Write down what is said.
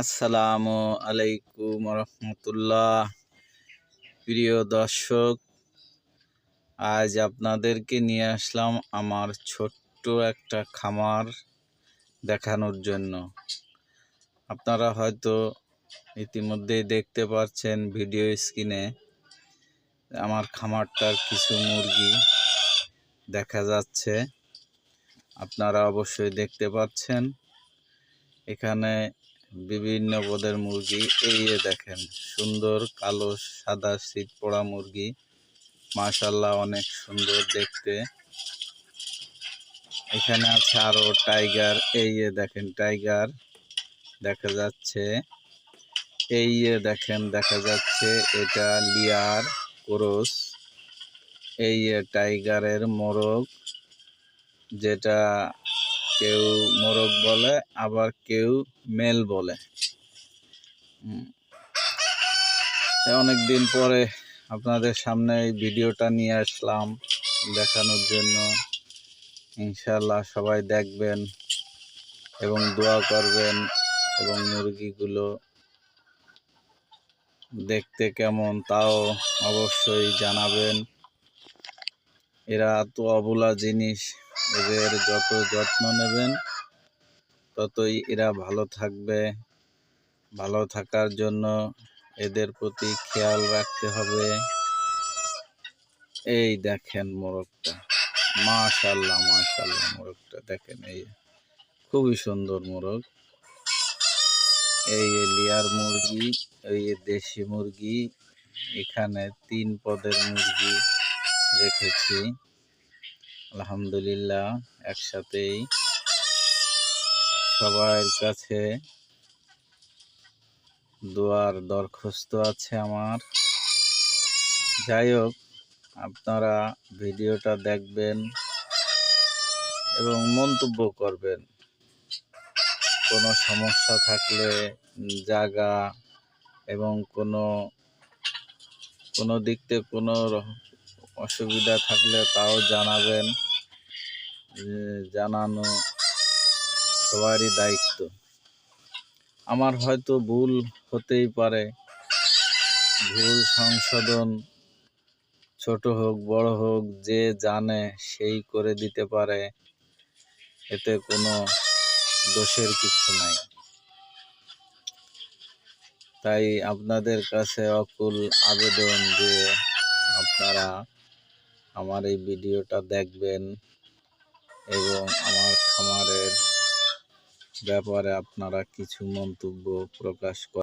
আসসালামু আলাইকুম রহমতুল্লাহ। প্রিয় দর্শক, আজ আপনাদেরকে নিয়ে আসলাম আমার ছোট্ট একটা খামার দেখানোর জন্য। আপনারা হয়তো ইতিমধ্যেই দেখতে পাচ্ছেন ভিডিও স্ক্রিনে আমার খামারটার কিছু মুরগি দেখা যাচ্ছে। আপনারা অবশ্যই দেখতে পাচ্ছেন। এখানে বিভিন্ন পদের মুরগি। এই দেখেন, সুন্দর কালো সাদা শীত পড়া মুরগি। মাশাল্লাহ অনেক সুন্দর দেখতে। এখানে আছে আরও টাইগার। এই দেখেন, টাইগার দেখা যাচ্ছে। এই দেখেন, দেখা যাচ্ছে এটা লিয়ার ক্রোস। এই টাইগারের মোরগ, যেটা কেউ মোরগ বলে, আবার কেউ মেল বলে। অনেক দিন পরে আপনাদের সামনে এই ভিডিওটা নিয়ে আসলাম দেখানোর জন্য। ইনশাল্লাহ সবাই দেখবেন এবং দোয়া করবেন এবং মুরগিগুলো দেখতে কেমন, তাও অবশ্যই জানাবেন। এরা তো অবলা জিনিস, এদের যত যত্ন নেবেন, ততই এরা ভালো থাকবে। ভালো থাকার জন্য এদের প্রতি খেয়াল রাখতে হবে। এই দেখেন মোরগটা। মাশাল্লাহ মাশাল্লাহ মোরগটা। দেখেন এই খুবই সুন্দর মোরগ। এই লিয়ার মুরগি, এই দেশি মুরগি, এখানে তিন পদের মুরগি। রেখেছি। আলহামদুলিল্লাহ, একসাথেই। সবার কাছে দোয়ার দরখাস্ত আছে আমার। যাই হোক, আপনারা ভিডিওটা দেখবেন এবং মন্তব্য করবেন। কোনো সমস্যা থাকলে, জায়গা এবং কোনো কোনো দিক থেকে কোনো অসুবিধা থাকলে তাও জানাবেন। জানানো সবারই দায়িত্ব। আমার হয়তো ভুল হতেই পারে। ভুল সংশোধন ছোট হোক, বড় হোক, যে জানে সেই করে দিতে পারে। এতে কোনো দোষের কিছু নাই। তাই আপনাদের কাছে অকুল আবেদন যে আপনারা আমার এই ভিডিওটা দেখবেন এবং আমার খামারের ব্যাপারে আপনারা কিছু মন্তব্য প্রকাশ